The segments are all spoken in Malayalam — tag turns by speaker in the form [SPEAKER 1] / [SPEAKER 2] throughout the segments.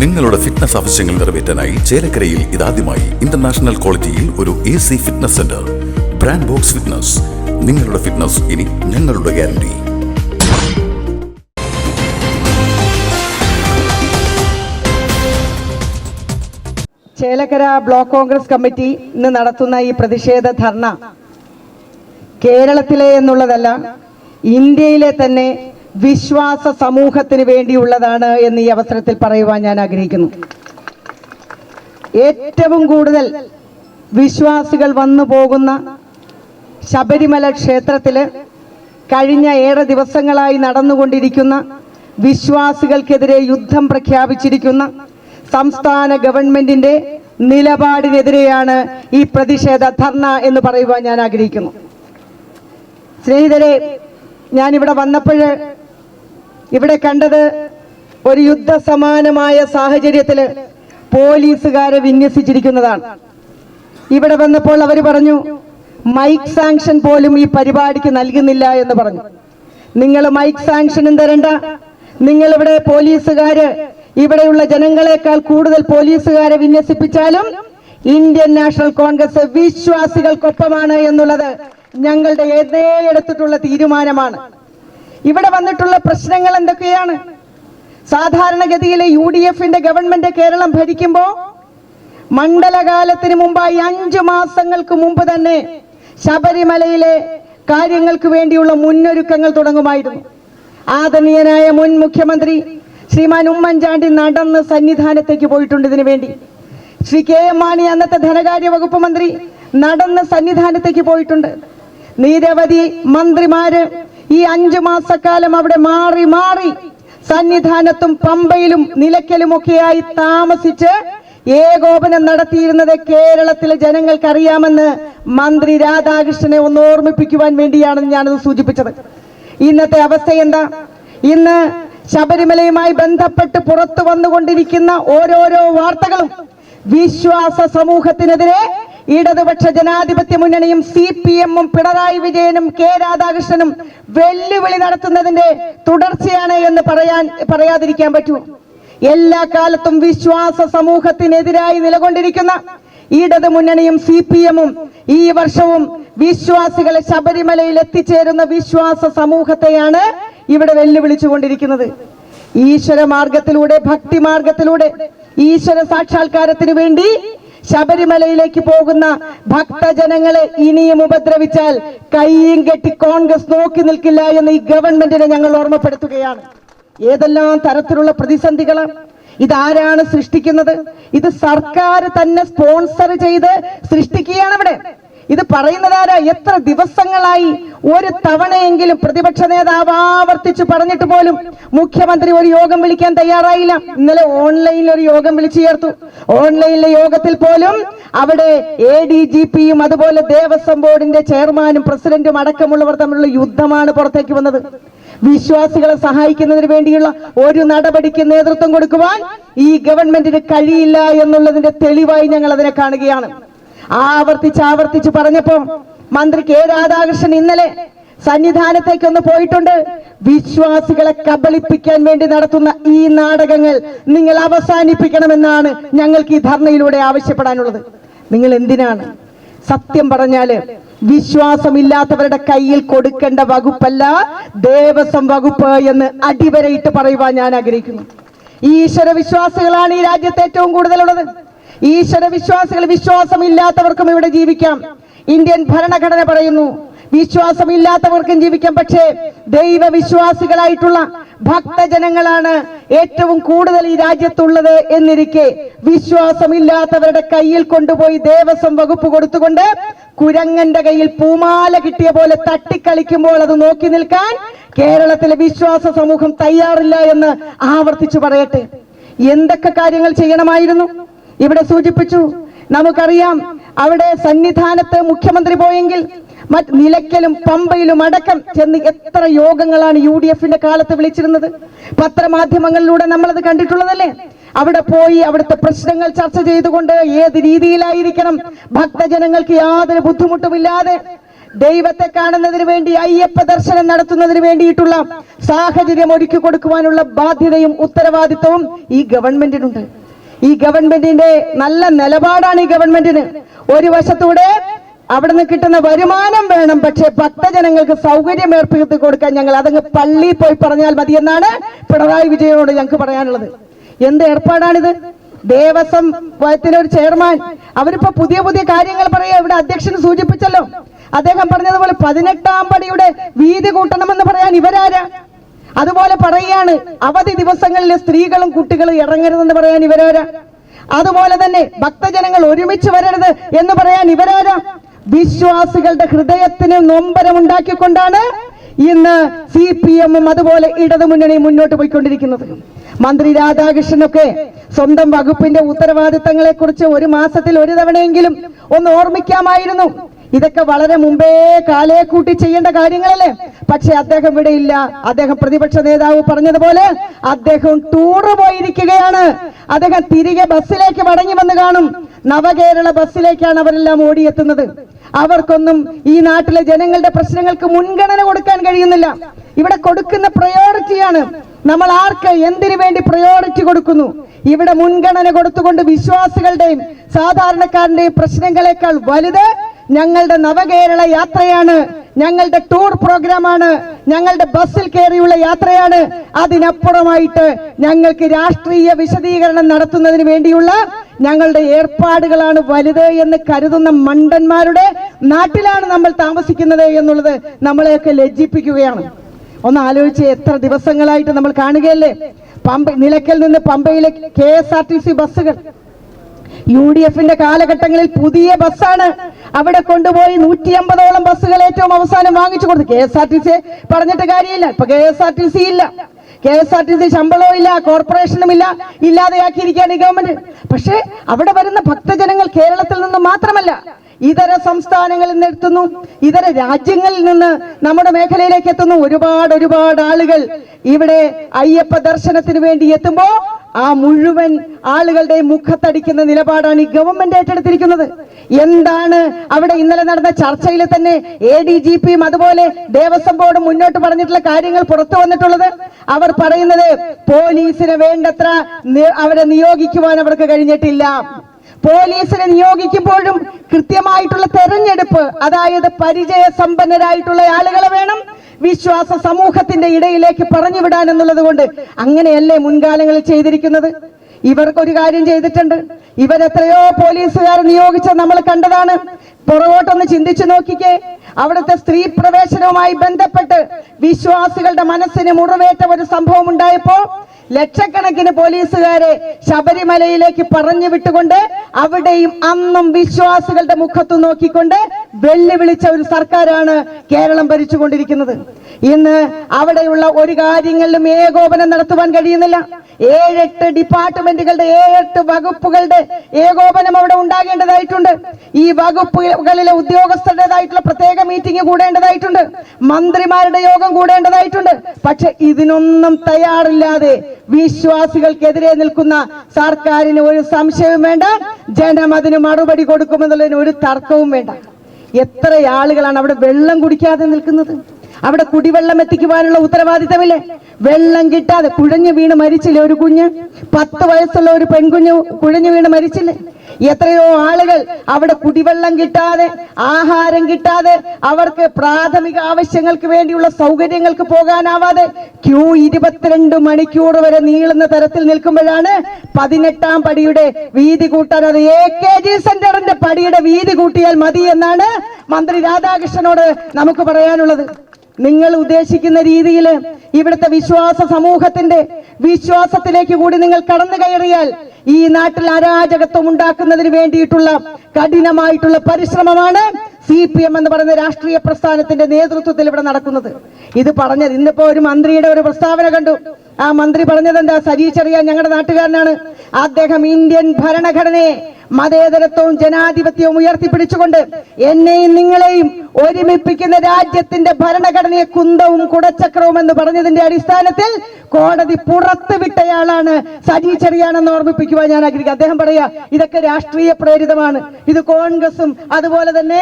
[SPEAKER 1] നിങ്ങളുടെ ഫിറ്റ്നസ് ആവശ്യങ്ങൾ നിറവേറ്റാനായി ചേലക്കരയിൽ ഇതാദ്യമായി ഇന്റർനാഷണൽ ക്വാളിറ്റിയിൽ ഒരു A C fitness centre brand box fitness നിങ്ങളുടെ ഫിറ്റ്നസ് ഇനി ഞങ്ങളുടെ guarantee
[SPEAKER 2] Chelakkara block Congress committee ഇന്ന് നടത്തുന്ന ഈ പ്രതിഷേധ ധർണ കേരളത്തിലെ എന്നുള്ളതല്ല ഇന്ത്യയിലെ തന്നെ വിശ്വാസ സമൂഹത്തിന് വേണ്ടിയുള്ളതാണ് എന്ന് ഈ അവസരത്തിൽ പറയുവാൻ ഞാൻ ആഗ്രഹിക്കുന്നു. ഏറ്റവും കൂടുതൽ വിശ്വാസികൾ വന്നു പോകുന്ന ശബരിമല ക്ഷേത്രത്തിൽ കഴിഞ്ഞ ഏറെ ദിവസങ്ങളായി നടന്നുകൊണ്ടിരിക്കുന്ന വിശ്വാസികൾക്കെതിരെ യുദ്ധം പ്രഖ്യാപിച്ചിരിക്കുന്ന സംസ്ഥാന ഗവൺമെന്റിന്റെ നിലപാടിനെതിരെയാണ് ഈ പ്രതിഷേധ ധർണ എന്ന് പറയുവാൻ ഞാൻ ആഗ്രഹിക്കുന്നു. സ്നേഹിതരെ ഞാനിവിടെ വന്നപ്പോൾ ഇവിടെ കണ്ടത് ഒരു യുദ്ധസമാനമായ സാഹചര്യത്തിൽ പോലീസുകാരെ വിന്യസിച്ചിരിക്കുന്നതാണ്. ഇവിടെ വന്നപ്പോൾ അവർ പറഞ്ഞു മൈക്ക് സാങ്ഷൻ പോലും ഈ പരിപാടിക്ക് നൽകുന്നില്ല എന്ന് പറഞ്ഞു. നിങ്ങൾ മൈക്ക് സാങ്ഷനും തരണ്ട നിങ്ങൾ ഇവിടെ പോലീസുകാര് ഇവിടെയുള്ള ജനങ്ങളെക്കാൾ കൂടുതൽ പോലീസുകാരെ വിന്യസിപ്പിച്ചാലും ഇന്ത്യൻ നാഷണൽ കോൺഗ്രസ് വിശ്വാസികൾക്കൊപ്പമാണ് എന്നുള്ളത് ഞങ്ങളുടെ എതേ എടുത്തിട്ടുള്ള തീരുമാനമാണ്. ഇവിടെ വന്നിട്ടുള്ള പ്രശ്നങ്ങൾ എന്തൊക്കെയാണ്? സാധാരണഗതിയിലെ യു ഡി എഫിന്റെ ഗവൺമെന്റ് കേരളം ഭരിക്കുമ്പോ മണ്ഡലകാലത്തിന് മുമ്പായി അഞ്ചു മാസങ്ങൾക്ക് മുമ്പ് തന്നെ ശബരിമലയിലെ കാര്യങ്ങൾക്ക് വേണ്ടിയുള്ള മുന്നൊരുക്കങ്ങൾ തുടങ്ങുമായിരുന്നു. ആദരണീയനായ മുൻ മുഖ്യമന്ത്രി ശ്രീമാൻ ഉമ്മൻചാണ്ടി നടന്ന് സന്നിധാനത്തേക്ക് പോയിട്ടുണ്ട് ഇതിനു വേണ്ടി. ശ്രീ കെ എം മാണി അന്നത്തെ ധനകാര്യ വകുപ്പ് മന്ത്രി നടന്ന് സന്നിധാനത്തേക്ക് പോയിട്ടുണ്ട്. നിരവധി മന്ത്രിമാര് ഈ അഞ്ചു മാസക്കാലം അവിടെ മാറി മാറി സന്നിധാനത്തും പമ്പയിലും നിലയ്ക്കലുമൊക്കെയായി താമസിച്ച് ഏകോപനം നടത്തിയിരുന്നത് കേരളത്തിലെ ജനങ്ങൾക്ക് അറിയാമെന്ന് മന്ത്രി രാധാകൃഷ്ണനെ ഒന്ന് ഓർമ്മിപ്പിക്കുവാൻ വേണ്ടിയാണെന്ന് ഞാനത് സൂചിപ്പിച്ചത്. ഇന്നത്തെ അവസ്ഥ എന്താ? ഇന്ന് ശബരിമലയുമായി ബന്ധപ്പെട്ട് പുറത്തു വന്നുകൊണ്ടിരിക്കുന്ന ഓരോരോ വാർത്തകളും വിശ്വാസ സമൂഹത്തിനെതിരെ ഇടതുപക്ഷ ജനാധിപത്യ മുന്നണിയും സി പി എമ്മും പിണറായി വിജയനും കെ രാധാകൃഷ്ണനും വെല്ലുവിളി നടത്തുന്നതിന്റെ തുടർച്ചയാണ് എന്ന് പറയാൻ പറയാതിരിക്കാൻ പറ്റൂ. എല്ലാ കാലത്തും വിശ്വാസ സമൂഹത്തിനെതിരായി നിലകൊണ്ടിരിക്കുന്ന ഇടതു മുന്നണിയും സി പി എമ്മും ഈ വർഷവും വിശ്വാസികളെ ശബരിമലയിൽ എത്തിച്ചേരുന്ന വിശ്വാസ സമൂഹത്തെയാണ് ഇവിടെ വെല്ലുവിളിച്ചുകൊണ്ടിരിക്കുന്നത്. ഈശ്വര മാർഗത്തിലൂടെ ഭക്തി മാർഗത്തിലൂടെ ഈശ്വര സാക്ഷാത്കാരത്തിന് വേണ്ടി ശബരിമലയിലേക്ക് പോകുന്ന ഭക്തജനങ്ങളെ ഇനിയും ഉപദ്രവിച്ചാൽ കൈയും കെട്ടി കോൺഗ്രസ് നോക്കി നിൽക്കില്ല എന്ന് ഈ ഗവൺമെന്റിനെ ഞങ്ങൾ ഓർമ്മപ്പെടുത്തുകയാണ്. ഏതെല്ലാം തരത്തിലുള്ള പ്രതിസന്ധികളാണ് ഇതാരാണ് സൃഷ്ടിക്കുന്നത്? ഇത് സർക്കാർ തന്നെ സ്പോൺസർ ചെയ്ത് സൃഷ്ടിക്കുകയാണ് ഇവിടെ. ഇത് പറയുന്നതാരാ എത്ര ദിവസങ്ങളായി ഒരു തവണയെങ്കിലും പ്രതിപക്ഷ നേതാവ് ആവർത്തിച്ചു പറഞ്ഞിട്ട് പോലും മുഖ്യമന്ത്രി ഒരു യോഗം വിളിക്കാൻ തയ്യാറായില്ല. ഇന്നലെ ഓൺലൈനിൽ ഒരു യോഗം വിളിച്ചു ചേർത്തു. ഓൺലൈനിലെ യോഗത്തിൽ പോലും അവിടെ എ ഡി ജി പിയും അതുപോലെ ദേവസ്വം ബോർഡിന്റെ ചെയർമാനും പ്രസിഡന്റും അടക്കമുള്ളവർ തമ്മിലുള്ള യുദ്ധമാണ് പുറത്തേക്ക് വന്നത്. വിശ്വാസികളെ സഹായിക്കുന്നതിന് വേണ്ടിയുള്ള ഒരു നടപടിക്ക് നേതൃത്വം കൊടുക്കുവാൻ ഈ ഗവൺമെന്റിന് കഴിയില്ല എന്നുള്ളതിന്റെ തെളിവായി ഞങ്ങൾ അതിനെ കാണുകയാണ്. ആവർത്തിച്ച് ആവർത്തിച്ച് പറഞ്ഞപ്പോ മന്ത്രി കെ രാധാകൃഷ്ണൻ ഇന്നലെ സന്നിധാനത്തേക്ക് ഒന്ന് പോയിട്ടുണ്ട്. വിശ്വാസികളെ കബളിപ്പിക്കാൻ വേണ്ടി നടത്തുന്ന ഈ നാടകങ്ങൾ നിങ്ങൾ അവസാനിപ്പിക്കണമെന്നാണ് ഞങ്ങൾക്ക് ഈ ധർണയിലൂടെ ആവശ്യപ്പെടാനുള്ളത്. നിങ്ങൾ എന്തിനാണ്? സത്യം പറഞ്ഞാൽ വിശ്വാസമില്ലാത്തവരുടെ കയ്യിൽ കൊടുക്കേണ്ട വകുപ്പല്ല ദേവസ്വം വകുപ്പ് എന്ന് അടിവരയിട്ട് പറയുവാൻ ഞാൻ ആഗ്രഹിക്കുന്നു. ഈശ്വര വിശ്വാസികളാണ് ഈ രാജ്യത്ത് ഏറ്റവും കൂടുതലുള്ളത്. ഈശ്വര വിശ്വാസികൾ വിശ്വാസമില്ലാത്തവർക്കും ഇവിടെ ജീവിക്കാം. ഇന്ത്യൻ ഭരണഘടന പറയുന്നു വിശ്വാസമില്ലാത്തവർക്കും ജീവിക്കാം. പക്ഷേ ദൈവവിശ്വാസികളായിട്ടുള്ള ഭക്തജനങ്ങളാണ് ഏറ്റവും കൂടുതൽ ഈ രാജ്യത്തുള്ളത് എന്നിരിക്കെ വിശ്വാസമില്ലാത്തവരുടെ കയ്യിൽ കൊണ്ടുപോയി ദേവസ്വം വകുപ്പ് കൊടുത്തുകൊണ്ട് കുരങ്ങന്റെ കയ്യിൽ പൂമാല കിട്ടിയ പോലെ തട്ടിക്കളിക്കുമ്പോൾ അത് നോക്കി നിൽക്കാൻ കേരളത്തിലെ വിശ്വാസ സമൂഹം തയ്യാറില്ല എന്ന് ആവർത്തിച്ചു പറയട്ടെ. എന്തൊക്കെ കാര്യങ്ങൾ ചെയ്യണമായിരുന്നു? ഇവിടെ സൂചിപ്പിച്ചു നമുക്കറിയാം അവിടെ സന്നിധാനത്ത് മുഖ്യമന്ത്രി പോയെങ്കിൽ മറ്റ് നിലയ്ക്കലും പമ്പയിലും അടക്കം ചെന്ന് എത്ര യോഗങ്ങളാണ് യു ഡി എഫിന്റെ കാലത്ത് വിളിച്ചിരുന്നത്. പത്രമാധ്യമങ്ങളിലൂടെ നമ്മളത് കണ്ടിട്ടുള്ളതല്ലേ? അവിടെ പോയി അവിടുത്തെ പ്രശ്നങ്ങൾ ചർച്ച ചെയ്തുകൊണ്ട് ഏത് രീതിയിലായിരിക്കണം ഭക്തജനങ്ങൾക്ക് യാതൊരു ബുദ്ധിമുട്ടുമില്ലാതെ ദൈവത്തെ കാണുന്നതിന് വേണ്ടി അയ്യപ്പ ദർശനം നടത്തുന്നതിന് വേണ്ടിയിട്ടുള്ള സാഹചര്യം ഒരുക്കി കൊടുക്കുവാനുള്ള ബാധ്യതയും ഉത്തരവാദിത്വവും ഈ ഗവൺമെന്റിനുണ്ട്. ഈ ഗവൺമെന്റിന്റെ നല്ല നിലപാടാണ് ഈ ഗവൺമെന്റിന്. ഒരു വശത്തൂടെ അവിടെ നിന്ന് കിട്ടുന്ന വരുമാനം വേണം പക്ഷേ ഭക്തജനങ്ങൾക്ക് സൗകര്യം ഏർപ്പെടുത്തി കൊടുക്കാൻ ഞങ്ങൾ അതങ്ങ് പള്ളിയിൽ പോയി പറഞ്ഞാൽ മതി എന്നാണ് പിണറായി വിജയനോട് ഞങ്ങൾക്ക് പറയാനുള്ളത്. എന്ത് ഏർപ്പാടാണിത്? ദേവസ്വം ഒരു ചെയർമാൻ അവരിപ്പോ പുതിയ പുതിയ കാര്യങ്ങൾ പറയുക ഇവിടെ അധ്യക്ഷൻ സൂചിപ്പിച്ചല്ലോ. അദ്ദേഹം പറഞ്ഞതുപോലെ പതിനെട്ടാം പടിയുടെ വീതി കൂട്ടണമെന്ന് പറയാൻ ഇവരാരാ? അതുപോലെ പറയുകയാണ് അവധി ദിവസങ്ങളിൽ സ്ത്രീകളും കുട്ടികളും ഇറങ്ങരുതെന്ന് പറയാൻ ഇവരാരാ? അതുപോലെ തന്നെ ഭക്തജനങ്ങൾ ഒരുമിച്ച് വരരുത് എന്ന് പറയാൻ ഇവരാരാ? വിശ്വാസികളുടെ ഹൃദയത്തിന് നൊമ്പരമുണ്ടാക്കിക്കൊണ്ടാണ് ഇന്ന് സി പി എമ്മും അതുപോലെ ഇടതുമുന്നണി മുന്നോട്ട് പോയിക്കൊണ്ടിരിക്കുന്നത്. മന്ത്രി രാധാകൃഷ്ണനൊക്കെ സ്വന്തം വകുപ്പിന്റെ ഉത്തരവാദിത്തങ്ങളെ കുറിച്ച് ഒരു മാസത്തിൽ ഒരു തവണയെങ്കിലും ഒന്ന് ഓർമ്മിക്കാമായിരുന്നു. ഇതൊക്കെ വളരെ മുമ്പേ കാലേ കൂട്ടി ചെയ്യേണ്ട കാര്യങ്ങളല്ലേ? പക്ഷെ അദ്ദേഹം ഇവിടെ ഇല്ല അദ്ദേഹം പ്രതിപക്ഷ നേതാവ് പറഞ്ഞതുപോലെ അദ്ദേഹം ടൂറ് പോയിരിക്കുകയാണ്. അദ്ദേഹം തിരികെ ബസ്സിലേക്ക് മടങ്ങി വന്ന് കാണും. നവകേരള ബസ്സിലേക്കാണ് അവരെല്ലാം ഓടിയെത്തുന്നത്. അവർക്കൊന്നും ഈ നാട്ടിലെ ജനങ്ങളുടെ പ്രശ്നങ്ങൾക്ക് മുൻഗണന കൊടുക്കാൻ കഴിയുന്നില്ല. ഇവിടെ കൊടുക്കുന്ന പ്രയോറിറ്റിയാണ് നമ്മൾ ആർക്ക് എന്തിനു വേണ്ടി പ്രയോറിറ്റി കൊടുക്കുന്നു? ഇവിടെ മുൻഗണന കൊടുത്തുകൊണ്ട് വിശ്വാസികളുടെയും സാധാരണക്കാരന്റെയും പ്രശ്നങ്ങളെക്കാൾ വലുത് ഞങ്ങളുടെ നവകേരള യാത്രയാണ്. ഞങ്ങളുടെ ടൂർ പ്രോഗ്രാമാണ്. ഞങ്ങളുടെ ബസ്സിൽ കയറിയുള്ള യാത്രയാണ്. അതിനപ്പുറമായിട്ട് ഞങ്ങൾക്ക് രാഷ്ട്രീയ വിശദീകരണം നടത്തുന്നതിന് വേണ്ടിയുള്ള ഞങ്ങളുടെ ഏർപ്പാടുകളാണ് വലുത് എന്ന് കരുതുന്ന മണ്ടന്മാരുടെ നാട്ടിലാണ് നമ്മൾ താമസിക്കുന്നത് എന്നുള്ളത് നമ്മളെയൊക്കെ ലജ്ജിപ്പിക്കുകയാണ്. ഒന്ന് ആലോചിച്ച് എത്ര ദിവസങ്ങളായിട്ട് നമ്മൾ കാണുകയല്ലേ? പമ്പ നിലയ്ക്കൽ നിന്ന് പമ്പയിലെ K S R T C ബസ്സുകൾ. യു ഡി എഫിന്റെ കാലഘട്ടങ്ങളിൽ പുതിയ ബസ്സാണ്. അവിടെ കൊണ്ടുപോയി നൂറ്റി അമ്പതോളം ബസ്സുകൾ ഏറ്റവും അവസാനം വാങ്ങിച്ചു കൊടുത്തു. K S R T C പറഞ്ഞിട്ട് കാര്യമില്ല. ഇപ്പൊ K S R T C ഇല്ല. K S R T C ശമ്പളവും ഇല്ല കോർപ്പറേഷനും ഇല്ല ഇല്ലാതെയാക്കിയിരിക്കുകയാണ് ഈ ഗവൺമെന്റ്. പക്ഷേ അവിടെ വരുന്ന ഭക്തജനങ്ങൾ കേരളത്തിൽ നിന്ന് മാത്രമല്ല ഇതര സംസ്ഥാനങ്ങളിൽ നിന്ന് എത്തുന്നു ഇതര രാജ്യങ്ങളിൽ നിന്ന് നമ്മുടെ മേഖലയിലേക്ക് എത്തുന്നു. ഒരുപാട് ഒരുപാട് ആളുകൾ ഇവിടെ അയ്യപ്പ ദർശനത്തിന് വേണ്ടി എത്തുമ്പോ ആ മുഴുവൻ ആളുകളുടെ മുഖത്തടിക്കുന്ന നിലപാടാണ് ഈ ഗവൺമെന്റ് ഏറ്റെടുത്തിരിക്കുന്നത്. എന്താണ് അവിടെ ഇന്നലെ നടന്ന ചർച്ചയിൽ തന്നെ എ ഡി ജി പിയും അതുപോലെ ദേവസ്വം ബോർഡും മുന്നോട്ട് പറഞ്ഞിട്ടുള്ള കാര്യങ്ങൾ പുറത്തു വന്നിട്ടുള്ളത്? അവർ പറയുന്നത് പോലീസിനെ വേണ്ടത്ര അവരെ നിയോഗിക്കുവാൻ അവർക്ക് കഴിഞ്ഞിട്ടില്ല. പോലീസിനെ നിയോഗിക്കുമ്പോഴും കൃത്യമായിട്ടുള്ള തെരഞ്ഞെടുപ്പ് അതായത് പരിചയ സമ്പന്നരായിട്ടുള്ള ആളുകളെ വേണം വിശ്വാസ സമൂഹത്തിന്റെ ഇടയിലേക്ക് പറഞ്ഞു വിടാൻ എന്നുള്ളത് കൊണ്ട് അങ്ങനെയല്ലേ മുൻകാലങ്ങളിൽ ചെയ്തിരിക്കുന്നത്? ഇവർക്കൊരു കാര്യം ചെയ്തിട്ടുണ്ട്. ഇവരെത്രയോ പോലീസുകാർ നിയോഗിച്ച നമ്മൾ കണ്ടതാണ്. പുറകോട്ടൊന്ന് ചിന്തിച്ചു നോക്കിക്കേ. അവിടുത്തെ സ്ത്രീ പ്രവേശനവുമായി ബന്ധപ്പെട്ട് വിശ്വാസികളുടെ മനസ്സിന് മുറിവേറ്റ ഒരു സംഭവം ഉണ്ടായപ്പോ ലക്ഷക്കണക്കിന് പോലീസുകാരെ ശബരിമലയിലേക്ക് പറഞ്ഞു വിട്ടുകൊണ്ട് അവിടെയും അന്നും വിശ്വാസികളുടെ മുഖത്തു നോക്കിക്കൊണ്ട് വെല്ലുവിളിച്ച ഒരു സർക്കാരാണ് കേരളം ഭരിച്ചുകൊണ്ടിരിക്കുന്നത്. ഇന്ന് അവിടെയുള്ള ഒരു കാര്യങ്ങളിലും ഏകോപനം നടത്തുവാൻ കഴിയുന്നില്ല. ഏഴെട്ട് ഡിപ്പാർട്ട്മെന്റുകളുടെ ഏഴെട്ട് വകുപ്പുകളുടെ ഏകോപനം അവിടെ ഉണ്ടാകേണ്ടതായിട്ടുണ്ട്. ഈ വകുപ്പുകളിലെ ഉദ്യോഗസ്ഥരുടേതായിട്ടുള്ള പ്രത്യേക മീറ്റിംഗ് കൂടേണ്ടതായിട്ടുണ്ട്. മന്ത്രിമാരുടെ യോഗം കൂടേണ്ടതായിട്ടുണ്ട്. പക്ഷെ ഇതിനൊന്നും തയ്യാറില്ലാതെ വിശ്വാസികൾക്കെതിരെ നിൽക്കുന്ന സർക്കാരിന് ഒരു സംശയവും വേണ്ട ജനം അതിന് മറുപടി കൊടുക്കുമെന്നുള്ളതിന് ഒരു തർക്കവും വേണ്ട. എത്ര ആളുകളാണ് അവിടെ വെള്ളം കുടിക്കാതെ നിൽക്കുന്നത്? അവിടെ കുടിവെള്ളം എത്തിക്കുവാനുള്ള ഉത്തരവാദിത്തമില്ലേ? വെള്ളം കിട്ടാതെ കുഴഞ്ഞു വീണ് മരിച്ചില്ലേ ഒരു കുഞ്ഞ്? പത്ത് വയസ്സുള്ള ഒരു പെൺകുഞ്ഞ് കുഴഞ്ഞു വീണ് മരിച്ചില്ലേ? എത്രയോ ആളുകൾ അവിടെ കുടിവെള്ളം കിട്ടാതെ ആഹാരം കിട്ടാതെ അവർക്ക് പ്രാഥമിക ആവശ്യങ്ങൾക്ക് വേണ്ടിയുള്ള സൗകര്യങ്ങൾക്ക് പോകാനാവാതെ ക്യൂ ഇരുപത്തിരണ്ട് മണിക്കൂർ വരെ നീളുന്ന തരത്തിൽ നിൽക്കുമ്പോഴാണ് പതിനെട്ടാം പടിയുടെ വീതി കൂട്ടാൻ അത് എ കെ ജി സെന്ററിന്റെ പടിയുടെ വീതി കൂട്ടിയാൽ മതി എന്നാണ് മന്ത്രി രാധാകൃഷ്ണനോട് നമുക്ക് പറയാനുള്ളത്. നിങ്ങൾ ഉദ്ദേശിക്കുന്ന രീതിയിൽ ഇവിടുത്തെ വിശ്വാസ സമൂഹത്തിന്റെ വിശ്വാസത്തിലേക്ക് കൂടി നിങ്ങൾ കടന്നു കയറിയാൽ ഈ നാട്ടിൽ അരാജകത്വം ഉണ്ടാക്കുന്നതിന് വേണ്ടിയിട്ടുള്ള കഠിനമായിട്ടുള്ള പരിശ്രമമാണ് സി പി എം എന്ന് പറയുന്ന രാഷ്ട്രീയ പ്രസ്ഥാനത്തിന്റെ നേതൃത്വത്തിൽ ഇവിടെ നടക്കുന്നത്. ഇത് പറഞ്ഞത് ഇന്നിപ്പോ ഒരു മന്ത്രിയുടെ ഒരു പ്രസ്താവന കണ്ടു. ആ മന്ത്രി പറഞ്ഞത് എന്താ സജീച്ചറിയാൻ ഞങ്ങളുടെ നാട്ടുകാരനാണ്. അദ്ദേഹം ഇന്ത്യൻ ഭരണഘടനയെ മതേതരത്വവും ജനാധിപത്യവും ഉയർത്തിപ്പിടിച്ചുകൊണ്ട് എന്നെയും നിങ്ങളെയും ഒരുമിപ്പിക്കുന്ന രാജ്യത്തിന്റെ ഭരണഘടനയെ കുന്തവും കുടച്ചക്രവും എന്ന് പറഞ്ഞതിന്റെ അടിസ്ഥാനത്തിൽ കോടതി പുറത്തുവിട്ടയാളാണ് സജി ചെറിയാണെന്ന് ഓർമ്മിപ്പിക്കുവാൻ ഞാൻ ആഗ്രഹിക്കുക അദ്ദേഹം പറയാ ഇതൊക്കെ രാഷ്ട്രീയ പ്രേരിതമാണ്. ഇത് കോൺഗ്രസും അതുപോലെ തന്നെ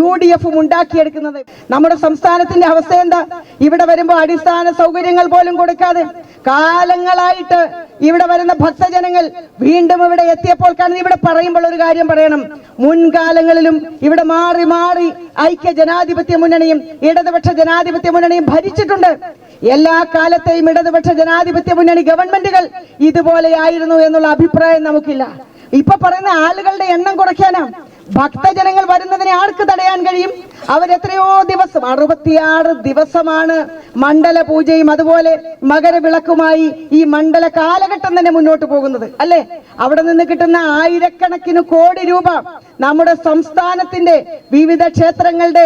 [SPEAKER 2] യു ഡി എഫും ഉണ്ടാക്കിയെടുക്കുന്നത്. നമ്മുടെ സംസ്ഥാനത്തിന്റെ അവസ്ഥ എന്താ? ഇവിടെ വരുമ്പോൾ അടിസ്ഥാന സൗകര്യങ്ങൾ പോലും കൊടുക്കാതെ കാലങ്ങളായിട്ട് ഇവിടെ വരുന്ന ഭക്തജനങ്ങൾ വീണ്ടും ഇവിടെ എത്തിയപ്പോൾ കാരണം ഇവിടെ പറയുമ്പോൾ ഒരു കാര്യം പറയണം. മുൻകാലങ്ങളിലും ഇവിടെ മാറി മാറി ഐക്യ ജനാധിപത്യ മുന്നണിയും ഇടതുപക്ഷ ജനാധിപത്യ മുന്നണിയും ഭരിച്ചിട്ടുണ്ട്. എല്ലാ കാലത്തെയും ഇടതുപക്ഷ ജനാധിപത്യ മുന്നണി ഗവൺമെന്റുകൾ ഇതുപോലെയായിരുന്നു എന്നുള്ള അഭിപ്രായം നമുക്കില്ല. ഇപ്പൊ പറയുന്ന ആളുകളുടെ എണ്ണം കുറയ്ക്കാനാ ഭക്തജനങ്ങൾ വരുന്നതിനെ ആർക്ക് തടയാൻ കഴിയും? അവരെത്രയോ ദിവസം അറുപത്തിയാറ് ദിവസമാണ് മണ്ഡല പൂജയും അതുപോലെ മകരവിളക്കുമായി ഈ മണ്ഡല കാലഘട്ടം തന്നെ മുന്നോട്ട് പോകുന്നത് അല്ലെ? അവിടെ നിന്ന് കിട്ടുന്ന ആയിരക്കണക്കിന് കോടി രൂപ നമ്മുടെ സംസ്ഥാനത്തിന്റെ വിവിധ ക്ഷേത്രങ്ങളുടെ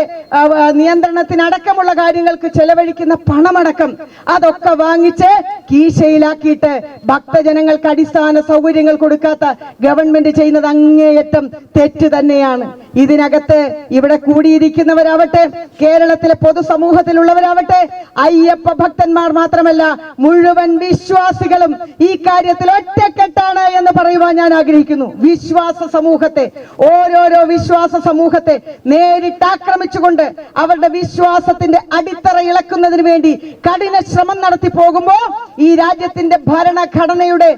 [SPEAKER 2] നിയന്ത്രണത്തിനടക്കമുള്ള കാര്യങ്ങൾക്ക് ചെലവഴിക്കുന്ന പണമടക്കം അതൊക്കെ വാങ്ങിച്ച് കീശയിലാക്കിയിട്ട് ഭക്തജനങ്ങൾക്ക് അടിസ്ഥാന സൗകര്യങ്ങൾ കൊടുക്കാത്ത ഗവൺമെന്റ് ചെയ്യുന്നത് അങ്ങേയറ്റം തെറ്റ് തന്നെയാണ്. ഇതിനകത്ത് ഇവിടെ കൂടിയിരിക്കുന്നവരാവട്ടെ കേരളത്തിലെ പൊതുസമൂഹത്തിലുള്ളവരാവട്ടെ അയ്യപ്പ ഭക്തന്മാർ മാത്രമല്ല മുഴുവൻ വിശ്വാസികളും ഈ കാര്യത്തിൽ ഒറ്റക്കെട്ടാണ് എന്ന് പറയുവാൻ ഞാൻ ആഗ്രഹിക്കുന്നു. വിശ്വാസ സമൂഹത്തെ ഓരോരോ വിശ്വാസ സമൂഹത്തെ നേരിട്ട് ആക്രമിച്ചുകൊണ്ട് അവരുടെ വിശ്വാസത്തിന്റെ അടിത്തറ ഇളക്കുന്നതിന് വേണ്ടി കഠിന ശ്രമം നടത്തി പോകുമ്പോ ഈ രാജ്യത്തിന്റെ ഭരണഘടനയുടെ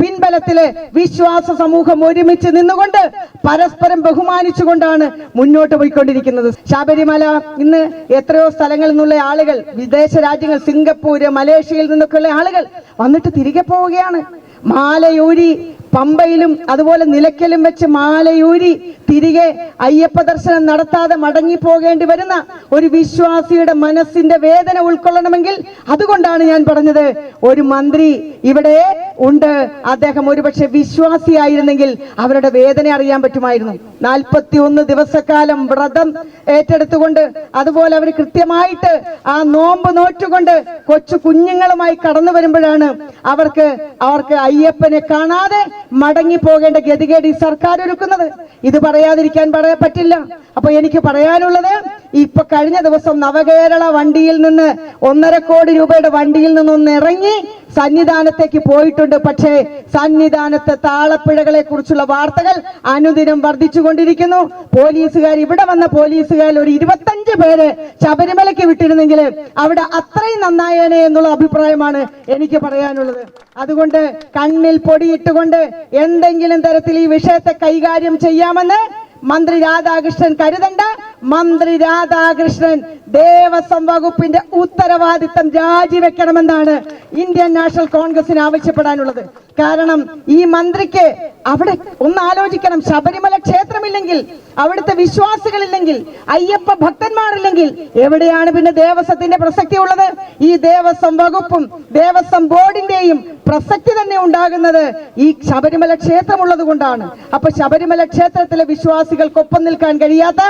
[SPEAKER 2] പിൻബലത്തിൽ വിശ്വാസ സമൂഹം ഒരുമിച്ച് നിന്നുകൊണ്ട് പരസ്പരം ബഹുമാനിച്ചുകൊണ്ടാണ് മുന്നോട്ട് പോയിക്കൊണ്ടിരിക്കുന്നത്. ശബരിമല ഇന്ന് എത്രയോ സ്ഥലങ്ങളിൽ നിന്നുള്ള ആളുകൾ വിദേശ രാജ്യങ്ങൾ സിംഗപ്പൂര് മലേഷ്യയിൽ നിന്നൊക്കെയുള്ള ആളുകൾ വന്നിട്ട് തിരികെ പോവുകയാണ്. മാലയൂരി പമ്പയിലും അതുപോലെ നിലയ്ക്കലും വെച്ച് മാലയൂരി തിരികെ അയ്യപ്പ ദർശനം നടത്താതെ മടങ്ങി പോകേണ്ടി വരുന്ന ഒരു വിശ്വാസിയുടെ മനസ്സിന്റെ വേദന ഉൾക്കൊള്ളണമെങ്കിൽ അതുകൊണ്ടാണ് ഞാൻ പറഞ്ഞത്. ഒരു മന്ത്രി ഇവിടെ ഉണ്ട്. അദ്ദേഹം ഒരുപക്ഷെ വിശ്വാസിയായിരുന്നെങ്കിൽ അവരുടെ വേദന അറിയാൻ പറ്റുമായിരുന്നു. നാൽപ്പത്തി ഒന്ന് ദിവസക്കാലം വ്രതം ഏറ്റെടുത്തുകൊണ്ട് അതുപോലെ അവർ കൃത്യമായിട്ട് ആ നോമ്പ് നോറ്റുകൊണ്ട് കൊച്ചു കുഞ്ഞുങ്ങളുമായി കടന്നു വരുമ്പോഴാണ് അവർക്ക് അവർക്ക് അയ്യപ്പനെ കാണാതെ മടങ്ങി പോകേണ്ട ഗതികേട് ഈ സർക്കാർ ഒരുക്കുന്നത്. ഇത് പറയാതിരിക്കാൻ പറയാൻ പറ്റില്ല. അപ്പൊ എനിക്ക് പറയാനുള്ളത് ഇപ്പൊ കഴിഞ്ഞ ദിവസം നവകേരള വണ്ടിയിൽ നിന്ന് ഒന്നര കോടി രൂപയുടെ വണ്ടിയിൽ നിന്നൊന്ന് ഇറങ്ങി സന്നിധാനത്തേക്ക് പോയിട്ടുണ്ട്. പക്ഷേ സന്നിധാനത്തെ താളപ്പിഴകളെ കുറിച്ചുള്ള വാർത്തകൾ അനുദിനം വർദ്ധിച്ചുകൊണ്ടിരിക്കുന്നു. പോലീസുകാർ ഇവിടെ വന്ന പോലീസുകാർ ഒരു ഇരുപത്തഞ്ച് പേര് ശബരിമലയ്ക്ക് വിട്ടിരുന്നെങ്കിൽ അവിടെ അത്രയും നന്നായേനെ എന്നുള്ള അഭിപ്രായമാണ് എനിക്ക് പറയാനുള്ളത്. അതുകൊണ്ട് കണ്ണിൽ പൊടിയിട്ടുകൊണ്ട് എന്തെങ്കിലും തരത്തിൽ ഈ വിഷയത്തെ കൈകാര്യം ചെയ്യാമെന്ന് മന്ത്രി രാധാകൃഷ്ണൻ കരുതണ്ട. മന്ത്രി രാധാകൃഷ്ണൻ ദേവസ്വം വകുപ്പിന്റെ ഉത്തരവാദിത്തം രാജിവെക്കണമെന്നാണ് ഇന്ത്യൻ നാഷണൽ കോൺഗ്രസിന് ആവശ്യപ്പെടാനുള്ളത്. കാരണം ഈ മന്ത്രിക്ക് അവിടെ ഒന്ന് ആലോചിക്കണം. ശബരിമല ക്ഷേത്രമില്ലെങ്കിൽ അവിടുത്തെ വിശ്വാസികളില്ലെങ്കിൽ അയ്യപ്പ ഭക്തന്മാരില്ലെങ്കിൽ എവിടെയാണ് പിന്നെ ദേവസ്വത്തിന്റെ പ്രസക്തി ഉള്ളത് ഈ ദേവസ്വം വകുപ്പും ദേവസ്വം ബോർഡിന്റെയും പ്രസക്തി തന്നെ ഉണ്ടാകുന്നത് ഈ ശബരിമല ക്ഷേത്രമുള്ളത് കൊണ്ടാണ്. അപ്പൊ ശബരിമല ക്ഷേത്രത്തിലെ വിശ്വാസികൾക്കൊപ്പം നിൽക്കാൻ കഴിയാത്ത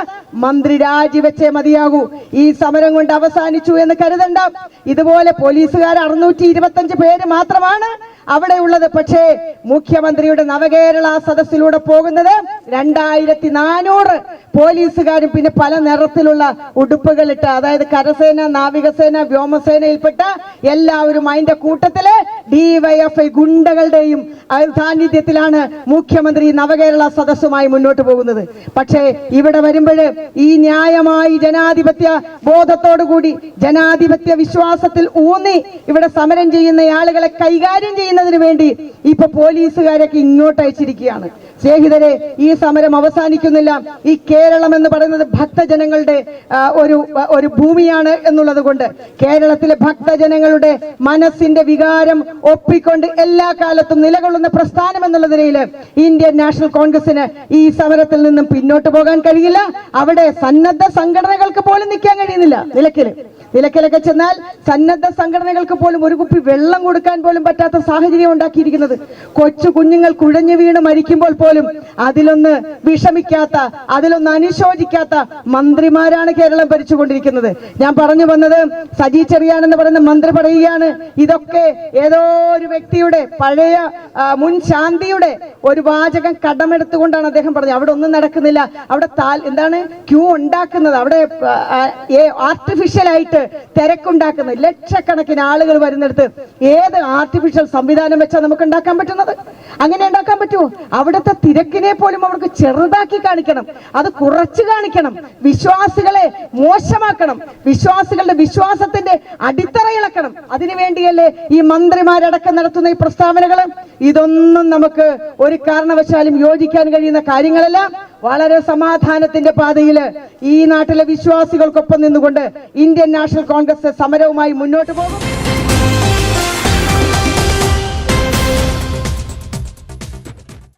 [SPEAKER 2] മന്ത്രി രാജിവെച്ചേ മതിയാകൂ. ഈ സമരം കൊണ്ട് അവസാനിച്ചു എന്ന് കരുതണ്ട. ഇതുപോലെ പോലീസുകാർ അറുന്നൂറ്റി ഇരുപത്തഞ്ച് പേര് മാത്രമാണ് അവിടെ ഉള്ളത് പക്ഷേ മുഖ്യമന്ത്രിയുടെ നവകേരള സദസ്സിലൂടെ പോകുന്നത് രണ്ടായിരത്തി നാനൂറ് പോലീസുകാരും പിന്നെ പല നിറത്തിലുള്ള ഉടുപ്പുകളിട്ട് അതായത് കരസേന നാവികസേന വ്യോമസേനയിൽപ്പെട്ട എല്ലാവരും അതിന്റെ കൂട്ടത്തിൽ ഡിവൈഎഫ്ഐ ഗുണ്ടകളുടെയും സാന്നിധ്യത്തിലാണ് മുഖ്യമന്ത്രി നവകേരള സദസ്സുമായി മുന്നോട്ട് പോകുന്നത്. പക്ഷേ ഇവിടെ വരുമ്പോൾ ഈ ന്യായമായി ജനാധിപത്യ ബോധത്തോടുകൂടി ജനാധിപത്യ വിശ്വാസത്തിൽ ഊന്നി ഇവിടെ സമരം ചെയ്യുന്ന ആളുകളെ കൈകാര്യം ചെയ്യുന്നതിന് വേണ്ടി ഇപ്പൊ പോലീസുകാരൊക്കെ ഇങ്ങോട്ട് അയച്ചിരിക്കുകയാണ്. സ്നേഹിതരെ ഈ സമരം അവസാനിക്കുന്നില്ല. ഈ കേരളം എന്ന് പറയുന്നത് ഭക്തജനങ്ങളുടെ ഒരു ഒരു ഭൂമിയാണ് എന്നുള്ളത് കൊണ്ട് കേരളത്തിലെ ഭക്തജനങ്ങളുടെ മനസ്സിന്റെ വികാരം ഒപ്പിക്കൊണ്ട് എല്ലാ കാലത്തും നിലകൊള്ളുന്ന പ്രസ്ഥാനം എന്നുള്ള നിലയിൽ ഇന്ത്യൻ നാഷണൽ കോൺഗ്രസിന് ഈ സമരത്തിൽ നിന്നും പിന്നോട്ട് പോകാൻ കഴിയില്ല. അവിടെ സന്നദ്ധ സംഘടനകൾക്ക് പോലും നിൽക്കാൻ കഴിയുന്നില്ല. നിലയ്ക്കൽ. നിലയ്ക്കലൊക്കെ ചെന്നാൽ സന്നദ്ധ സംഘടനകൾക്ക് പോലും ഒരു കുപ്പി വെള്ളം കൊടുക്കാൻ പോലും പറ്റാത്ത സാഹചര്യം ഉണ്ടാക്കിയിരിക്കുന്നത്. കൊച്ചു കുഞ്ഞുങ്ങൾ കുഴഞ്ഞു വീണ് മരിക്കുമ്പോൾ പോലും അതിലൊന്ന് വിഷമിക്കാത്ത അതിലൊന്ന് അനുശോചിക്കാത്ത മന്ത്രിമാരാണ് കേരളം ഭരിച്ചുകൊണ്ടിരിക്കുന്നത്. ഞാൻ പറഞ്ഞു വന്നത് സജി ചെറിയാൻ എന്ന് പറയുന്ന മന്ത്രി പറയുകയാണ്. ഇതൊക്കെ ഏതോ ഒരു വ്യക്തിയുടെ പഴയ മുൻ ശാന്തിയുടെ ഒരു വാചകം കടമെടുത്തുകൊണ്ടാണ് അദ്ദേഹം പറഞ്ഞത്. അവിടെ ഒന്നും നടക്കുന്നില്ല. അവിടെ താൽ എന്താണ്? ക്യൂ ഉണ്ടാക്കുന്നത്. അവിടെ ആർട്ടിഫിഷ്യൽ ആയിട്ട് തിരക്കുണ്ടാക്കുന്നത് ലക്ഷക്കണക്കിന് ആളുകൾ വരുന്നിടത്ത് ഏത് ആർട്ടിഫിഷ്യൽ സംവിധാനം വെച്ചാൽ നമുക്ക് ഉണ്ടാക്കാൻ പറ്റുന്നത്? അങ്ങനെ ഉണ്ടാക്കാൻ പറ്റുമോ? അവിടുത്തെ തിരക്കിനെ പോലും അവർക്ക് ചെറുതാക്കി കാണിക്കണം. അത് കുറച്ച് കാണിക്കണം. വിശ്വാസികളെ മോശമാക്കണം. വിശ്വാസികളുടെ വിശ്വാസത്തിന്റെ അടിത്തറയിളക്കണം അതിനു വേണ്ടിയല്ലേ ഈ മന്ത്രിമാരടക്കം നടത്തുന്ന ഈ പ്രസ്താവനകൾ ഇതൊന്നും നമുക്ക് ഒരു കാരണവശാലും യോജിക്കാൻ കഴിയുന്ന കാര്യങ്ങളല്ല. വളരെ സമാധാനത്തിന്റെ പാതയിൽ ഈ നാട്ടിലെ വിശ്വാസികൾക്കൊപ്പം നിന്നുകൊണ്ട് ഇന്ത്യൻ നാഷണൽ കോൺഗ്രസ് സമരവുമായി മുന്നോട്ട് പോകും.